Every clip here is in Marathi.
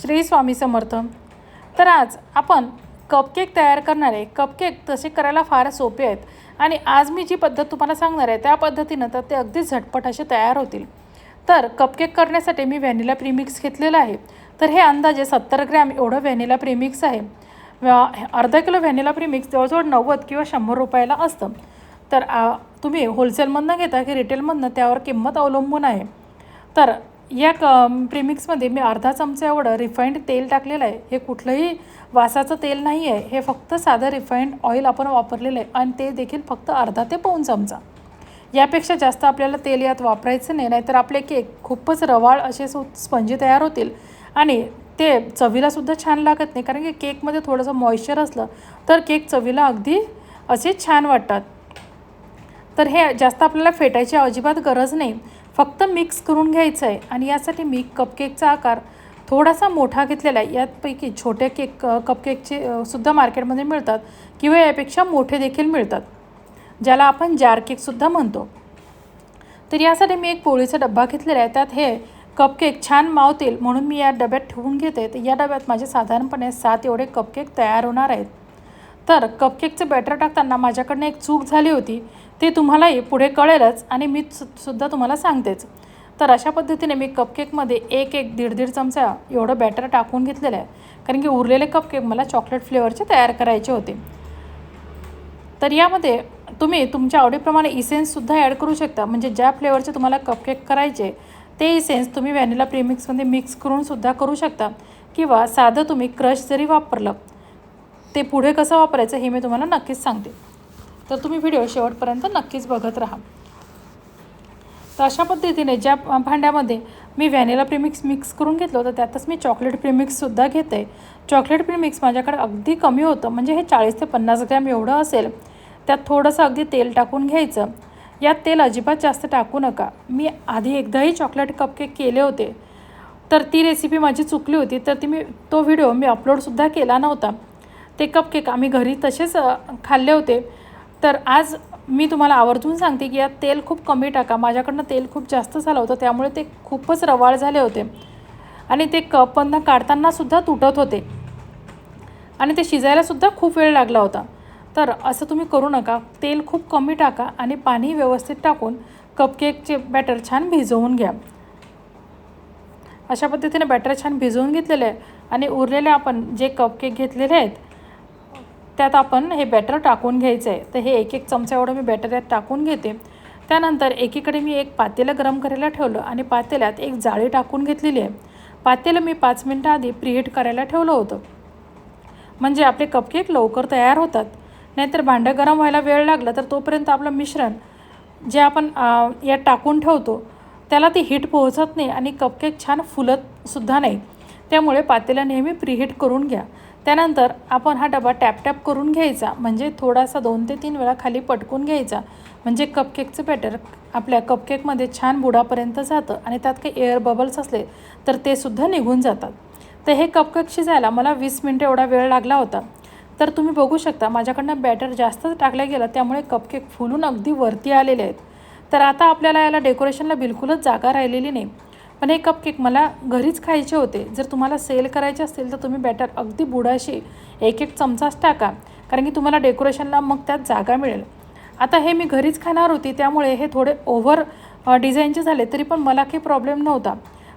श्री स्वामी समर्थ. तर आज आपण कपकेक तयार करणारे कपकेक तसे करायला फार सोपे आहेत. आणि आज मी जी पद्धत तुम्हाला सांगणार आहे त्या पद्धतीनं तर ते अगदी झटपट असे तयार होतील. तर कपकेक करण्यासाठी मी व्हॅनिला प्रीमिक्स घेतलेलं आहे. तर हे अंदाजे सत्तर ग्रॅम एवढं व्हॅनिला प्रीमिक्स आहे. अर्धा किलो व्हॅनिला प्रीमिक्स जवळजवळ नव्वद किंवा शंभर रुपयाला असतं. तर आ, तुम्ही होलसेलमधनं घेता की रिटेलमधनं त्यावर किंमत अवलंबून आहे. तर या क प्रिमिक्समध्ये मी अर्धा चमचा एवढं रिफाईंड तेल टाकलेलं आहे. हे कुठलंही वासाचं तेल नाही आहे हे फक्त साधं रिफाईंड ऑइल आपण वापरलेलं आहे. आणि ते देखील फक्त अर्धा ते पाऊन चमचा. यापेक्षा जास्त आपल्याला तेल यात वापरायचं नाही. नाहीतर आपले केक खूपच रवाळ असे सु स्पंजी तयार होतील. आणि ते चवीलासुद्धा छान लागत नाही. कारण की केकमध्ये थोडंसं मॉइश्चर असलं तर केक चवीला अगदी असे छान वाटतात. तर हे जास्त आपल्याला फेटायची अजिबात गरज नाही. फक्त मिक्स करून घ्यायचं आहे आणि यासाठी मी कपकेकचा आकार थोडासा मोठा घेतलेला आहे. यापैकी छोटे केक कपकेकचे सुद्धा मार्केटमध्ये मिळतात किंवा यापेक्षा मोठे देखील मिळतात ज्याला आपण जार केकसुद्धा म्हणतो. तर यासाठी मी एक पोळीचा डब्बा घेतलेला आहे. त्यात हे कपकेक छान मावतील म्हणून मी या डब्यात ठेवून घेते. तर या डब्यात माझे साधारणपणे सात एवढे कपकेक तयार होणार आहेत. तर कपकेकचं बॅटर टाकताना माझ्याकडनं एक चूक झाली होती. ते तुम्हालाही पुढे कळेलच आणि मी सुद्धा तुम्हाला सांगतेच. तर अशा पद्धतीने मी कपकेकमध्ये एक एक दीड दीड चमचा एवढं बॅटर टाकून घेतलेलं आहे. कारण की उरलेले कपकेक मला चॉकलेट फ्लेवरचे तयार करायचे होते. तर यामध्ये तुम्ही तुमच्या आवडीप्रमाणे इसेन्ससुद्धा ॲड करू शकता. म्हणजे ज्या फ्लेवरचे तुम्हाला कपकेक करायचे ते इसेन्स तुम्ही व्हॅनिला प्रीमिक्समध्ये मिक्स करून सुद्धा करू शकता. किंवा साधं तुम्ही क्रश जरी वापरलं ते पुढे कसं वापरायचं हे मी तुम्हाला नक्कीच सांगते. तर तुम्ही व्हिडिओ शेवटपर्यंत नक्कीच बघत राहा. तर अशा पद्धतीने ज्या भांड्यामध्ये मी व्हॅनिला प्रिमिक्स मिक्स करून घेतलं होतं त्यातच मी चॉकलेट प्रिमिक्ससुद्धा घेते. चॉकलेट प्रिमिक्स माझ्याकडे अगदी कमी होतं म्हणजे हे चाळीस ते पन्नास ग्रॅम एवढं असेल. त्यात थोडंसं अगदी तेल टाकून घ्यायचं. यात तेल अजिबात जास्त टाकू नका. मी आधी एकदाही चॉकलेट कपकेक केले होते. तर ती रेसिपी माझी चुकली होती तर ती मी तो व्हिडिओ मी अपलोडसुद्धा केला नव्हता. ते कपकेक आम्ही घरी तसेच खाल्ले होते. तर आज मी तुम्हाला आवर्जून सांगते की यात तेल खूप कमी टाका. माझ्याकडनं तेल खूप जास्त झालं होतं त्यामुळे ते खूपच रवाळ झाले होते. आणि ते कपमधनं काढतानासुद्धा तुटत होते. आणि ते शिजायलासुद्धा खूप वेळ लागला होता. तर असं तुम्ही करू नका. तेल खूप कमी टाका आणि पाणी व्यवस्थित टाकून कपकेकचे बॅटर छान भिजवून घ्या. अशा पद्धतीने बॅटर छान भिजवून घेतलेले आहे. आणि उरलेले आपण जे कपकेक घेतलेले आहेत त्यात आपण हे बॅटर टाकून घ्यायचं आहे तर हे एक एक चमचा एवढं मी बॅटर यात टाकून घेते. त्यानंतर एकीकडे मी एक पातेलं गरम करायला ठेवलं आणि पातेल्यात एक जाळी टाकून घेतलेली आहे. पातेलं मी पाच मिनटं आधी प्रीहीट करायला ठेवलं होतं. म्हणजे आपले कपकेक लवकर तयार होतात. नाहीतर भांडं गरम व्हायला वेळ लागला तर तोपर्यंत आपलं मिश्रण जे आपण यात टाकून ठेवतो त्याला ती हीट पोहोचत नाही आणि कपकेक छान फुलतसुद्धा नाही. त्यामुळे पातेला नेहमी प्रीहीट करून घ्या. त्यानंतर आपण हा डबा टॅप टॅप करून घ्यायचा. म्हणजे थोडासा दोन ते तीन वेळा खाली पटकून घ्यायचा. म्हणजे कपकेकचं बॅटर आपल्या कपकेकमध्ये छान बुडापर्यंत जातं आणि त्यात काही एअर बबल्स असले तर ते सुद्धा निघून जातात. तर हे कपकेक शिजायला मला वीस मिनटं एवढा वेळ लागला होता. तर तुम्ही बघू शकता माझ्याकडनं बॅटर जास्तच टाकलं गेलं त्यामुळे कपकेक फुलून अगदी वरती आलेले आहेत. तर आता आपल्याला याला डेकोरेशनला बिलकुलच जागा राहिलेली नाही. पण हे कपकेक मला घरीच खायचे होते. जर तुम्हाला सेल करायचे असतील तर तुम्ही बॅटर अगदी बुडाशी एक एक चमचाच टाका. कारण की तुम्हाला डेकोरेशनला मग त्यात जागा मिळेल. आता हे मी घरीच खाणार होती त्यामुळे हे थोडे ओव्हर डिझाईनचे झाले तरी पण मला काही प्रॉब्लेम नव्हता.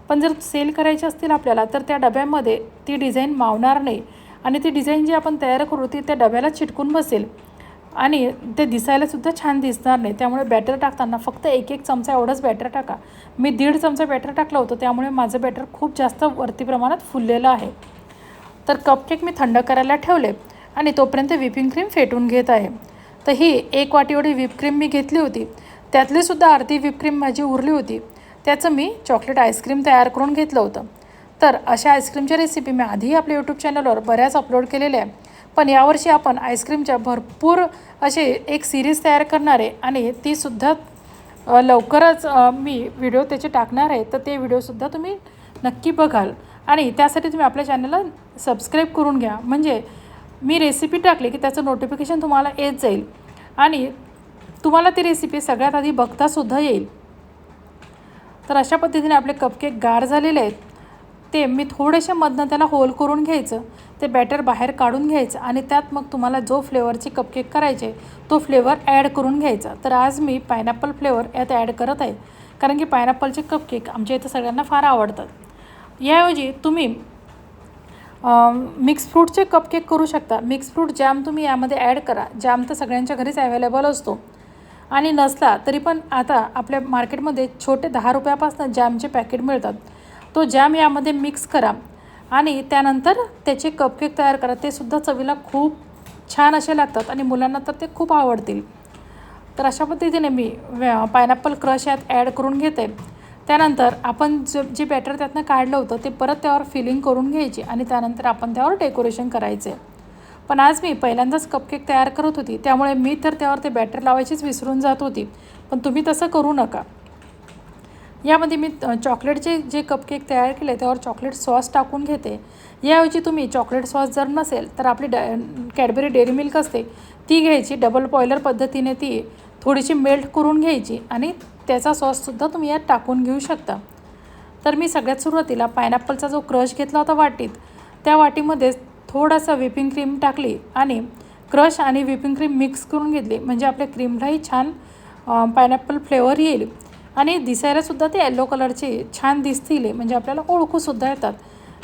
पण जर सेल करायचे असतील आपल्याला तर त्या डब्यामध्ये ती डिझाईन मावणार नाही. आणि ती डिझाईन जी आपण तयार करू ती त्या डब्याला चिटकून बसेल. आणि ते दिसायलासुद्धा छान दिसणार नाही. त्यामुळे बॅटर टाकताना फक्त एक एक चमचा एवढंच बॅटर टाका. मी दीड चमचा बॅटर टाकलं होतं त्यामुळे माझं बॅटर खूप जास्त वरती प्रमाणात फुललेलं आहे. तर कपकेक मी थंड करायला ठेवले आणि तोपर्यंत व्हिपिंग क्रीम फेटून घेत आहे. तर ही एक वाटी एवढी व्हिप क्रीम मी घेतली होती. त्यातलीसुद्धा अर्धी व्हिप क्रीम माझी उरली होती. त्याचं मी चॉकलेट आईस्क्रीम तयार करून घेतलं होतं. तर अशा आईस्क्रीमच्या रेसिपी मी आधीही आपल्या यूट्यूब चॅनलवर बऱ्याच अपलोड केलेल्या आहे पण यावर्षी आपण आईस्क्रीमच्या भरपूर असे एक सिरीज तयार करणार आहे आणि तीसुद्धा लवकरच मी व्हिडिओ त्याचे टाकणार आहे. तर ते व्हिडिओसुद्धा तुम्ही नक्की बघाल. आणि त्यासाठी तुम्ही आपल्या चॅनलला सबस्क्राईब करून घ्या. म्हणजे मी रेसिपी टाकली की त्याचं नोटिफिकेशन तुम्हाला येत जाईल. आणि तुम्हाला ती रेसिपी सगळ्यात आधी बघतासुद्धा येईल. तर अशा पद्धतीने आपले कपकेक गार झालेले आहेत. ते मी थोडेसे मधनं त्याला होल करून घ्यायचं ते बॅटर बाहेर काढून घ्यायचं आणि त्यात मग तुम्हाला जो फ्लेवरचे कपकेक करायचे तो फ्लेवर ॲड करून घ्यायचा. तर आज मी पायनॅपल फ्लेवर यात ॲड करत आहे. कारण की पायनॅपलचे कपकेक आमच्या इथं सगळ्यांना फार आवडतात. याऐवजी तुम्ही मिक्स फ्रूटचे कपकेक करू शकता. मिक्स फ्रूट जॅम तुम्ही यामध्ये ॲड करा. जॅम तर सगळ्यांच्या घरीच अवेलेबल असतो. आणि नसला तरी पण आता आपल्या मार्केटमध्ये छोटे दहा रुपयापासून जॅमचे पॅकेट मिळतात. तो जॅम यामध्ये मिक्स करा. आणि त्यानंतर त्याचे कपकेक तयार करा. ते सुद्धा चवीला खूप छान असे लागतात आणि मुलांना तर ते खूप आवडतील. तर अशा पद्धतीने मी पायनॅपल क्रश यात ॲड करून घेते. त्यानंतर आपण ज जे बॅटर त्यातनं काढलं होतं ते परत त्यावर फिलिंग करून घ्यायची आणि त्यानंतर आपण त्यावर डेकोरेशन करायचे. पण आज मी पहिल्यांदाच कपकेक तयार करत होती. त्यामुळे मी तर त्यावर ते बॅटर लावायचीच विसरून जात होती. पण तुम्ही तसं करू नका. यामध्ये मी चॉकलेटचे जे कपकेक तयार केले त्यावर चॉकलेट सॉस टाकून घेते. याऐवजी तुम्ही चॉकलेट सॉस जर नसेल तर आपली डा कॅडबरी डेअरी मिल्क असते ती घ्यायची. डबल बॉयलर पद्धतीने ती थोडीशी मेल्ट करून घ्यायची आणि त्याचा सॉससुद्धा तुम्ही यात टाकून घेऊ शकता. तर मी सगळ्यात सुरुवातीला पायनॅपलचा जो क्रश घेतला होता वाटीत त्या वाटीमध्ये थोडासा व्हिपिंग क्रीम टाकली आणि क्रश आणि व्हिपिंग क्रीम मिक्स करून घेतली. म्हणजे आपल्या क्रीमलाही छान पायनॅपल फ्लेवर येईल. आणि दिसायलासुद्धा ते येल्लो कलरचे छान दिसतील म्हणजे आपल्याला ओळखूसुद्धा येतात.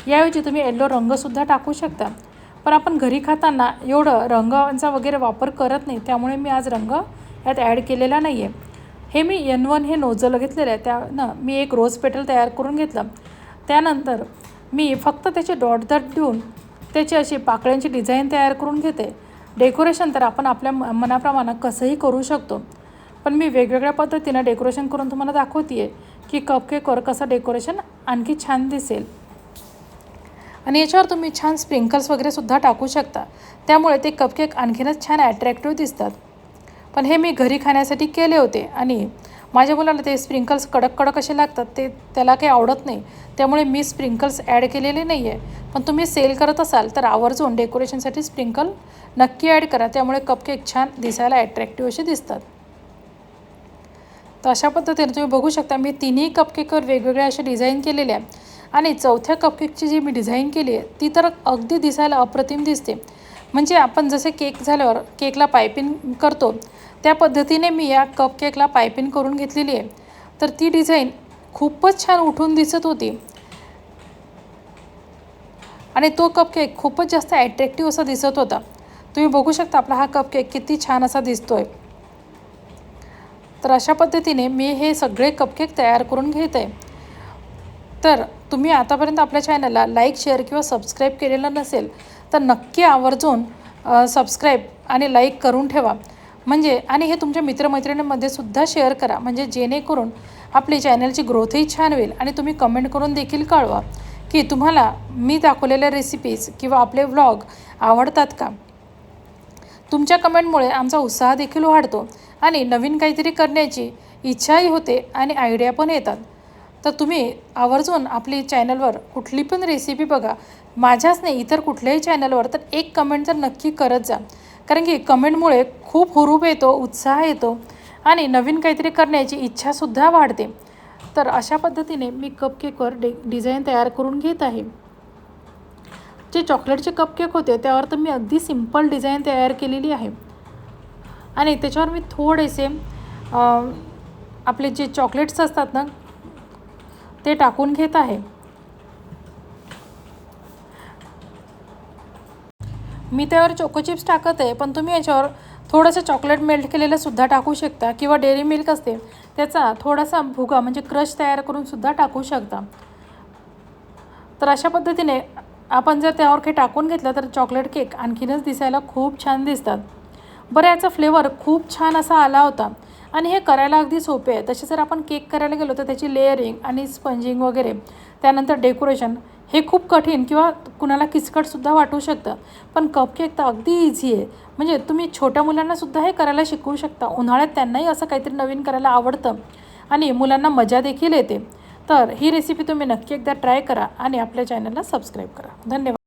याऐवजी तुम्ही येल्लो रंगसुद्धा टाकू शकता. पण आपण घरी खाताना एवढं रंगांचा वगैरे वापर करत नाही. त्यामुळे मी आज रंग यात ॲड केलेला नाही आहे हे मी एन वन हे नोजल घेतलेलं आहे. त्यानं मी एक रोज पेटल तयार करून घेतलं. त्यानंतर मी फक्त त्याचे डॉट दट देऊन त्याची अशी पाकळ्यांची डिझाईन तयार करून घेते. डेकोरेशन तर आपण आपल्या म मनाप्रमाणे कसंही करू शकतो. पण मी वेगवेगळ्या पद्धतीनं डेकोरेशन करून तुम्हाला दाखवते आहे की कपकेकवर कसं डेकोरेशन आणखी छान दिसेल. आणि याच्यावर तुम्ही छान स्प्रिंकल्स वगैरे सुद्धा टाकू शकता. त्यामुळे ते कपकेक आणखीनच छान ॲट्रॅक्टिव्ह दिसतात. पण हे मी घरी खाण्यासाठी केले होते आणि माझ्या मुलाला ते स्प्रिंकल्स कडक कडक असे लागतात ते त्याला काही आवडत नाही. त्यामुळे मी स्प्रिंकल्स ॲड केलेले नाही आहे पण तुम्ही सेल करत असाल तर आवर्जून डेकोरेशनसाठी स्प्रिंकल नक्की ॲड करा. त्यामुळे कपकेक छान दिसायला ॲट्रॅक्टिव्ह असे दिसतात. तर अशा पद्धतीने तुम्ही बघू शकता मी तिन्ही कपकेकवर वेगवेगळ्या अशा डिझाईन केलेल्या आहे आणि चौथ्या कपकेकची जी मी डिझाईन केली आहे ती तर अगदी दिसायला अप्रतिम दिसते. म्हणजे आपण जसे केक झाल्यावर केकला पायपिंग करतो त्या पद्धतीने मी या कपकेकला पायपिंग करून घेतलेली आहे. तर ती डिझाईन खूपच छान उठून दिसत होती. आणि तो कपकेक खूपच जास्त ॲट्रॅक्टिव्ह असा दिसत होता. तुम्ही बघू शकता आपला हा कपकेक किती छान असा दिसतो आहे तर अशा पद्धतीने मी हे सगळे कपकेक तयार करून घेत. आहे तर तुम्ही आतापर्यंत आपल्या चॅनलला लाईक शेअर किंवा सबस्क्राईब केलेलं नसेल तर नक्की आवर्जून सबस्क्राईब आणि लाईक करून ठेवा. म्हणजे आणि हे तुमच्या मित्रमैत्रिणींमध्ये सुद्धा शेअर करा. म्हणजे जेणेकरून आपली चॅनलची ग्रोथही छान होईल. आणि तुम्ही कमेंट करून देखील कळवा की तुम्हाला मी दाखवलेल्या रेसिपीज किंवा आपले व्लॉग आवडतात का? तुमच्या कमेंटमुळे आमचा उत्साह देखील वाढतो. आणि नवीन काहीतरी करण्याची इच्छाही होते आणि आयडिया पण येतात. तर तुम्ही आवर्जून आपली चॅनलवर कुठली पण रेसिपी बघा. माझ्याच नाही इतर कुठल्याही चॅनलवर तर एक कमेंट तर नक्की करत जा. कारण की कमेंटमुळे खूप हुरूप येतो उत्साह येतो आणि नवीन काहीतरी करण्याची इच्छासुद्धा वाढते. तर अशा पद्धतीने मी कपकेकवर डे डिझाईन तयार करून घेत आहे. जे चॉकलेटचे कपकेक होते त्यावर तर मी अगदी सिंपल डिझाईन तयार केलेली आहे. आणि त्याच्यावर मी थोडेसे आपले जे चॉकलेट्स असतात ना ते टाकून घेत आहे. मी त्यावर चोको चिप्स टाकत आहे पण तुम्ही याच्यावर थोडंसं चॉकलेट मेल्ट केलेलं सुद्धा टाकू शकता किंवा डेअरी मिल्क असते त्याचा थोडासा भुगा म्हणजे क्रश तयार करून सुद्धा टाकू शकता. तर अशा पद्धतीने आपण जर त्यावर काही टाकून घेतलं तर चॉकलेट केक आणखीनच दिसायला खूप छान दिसतात. बरं याचा फ्लेवर खूप छान असा आला होता. आणि हे करायला अगदी सोपे आहे. तसे जर आपण केक करायला गेलो तर त्याची लेअरिंग आणि स्पंजिंग वगैरे त्यानंतर डेकोरेशन हे खूप कठीण किंवा कुणाला किचकटसुद्धा वाटू शकतं. पण कपकेक तर अगदी इझी आहे. म्हणजे तुम्ही छोट्या मुलांनासुद्धा हे करायला शिकवू शकता. उन्हाळ्यात त्यांनाही असं काहीतरी नवीन करायला आवडतं. आणि मुलांना मजा देखील येते. तर ही रेसिपी तुम्ही नक्की एकदा ट्राय करा आणि आपल्या चॅनलला सबस्क्राईब करा. धन्यवाद.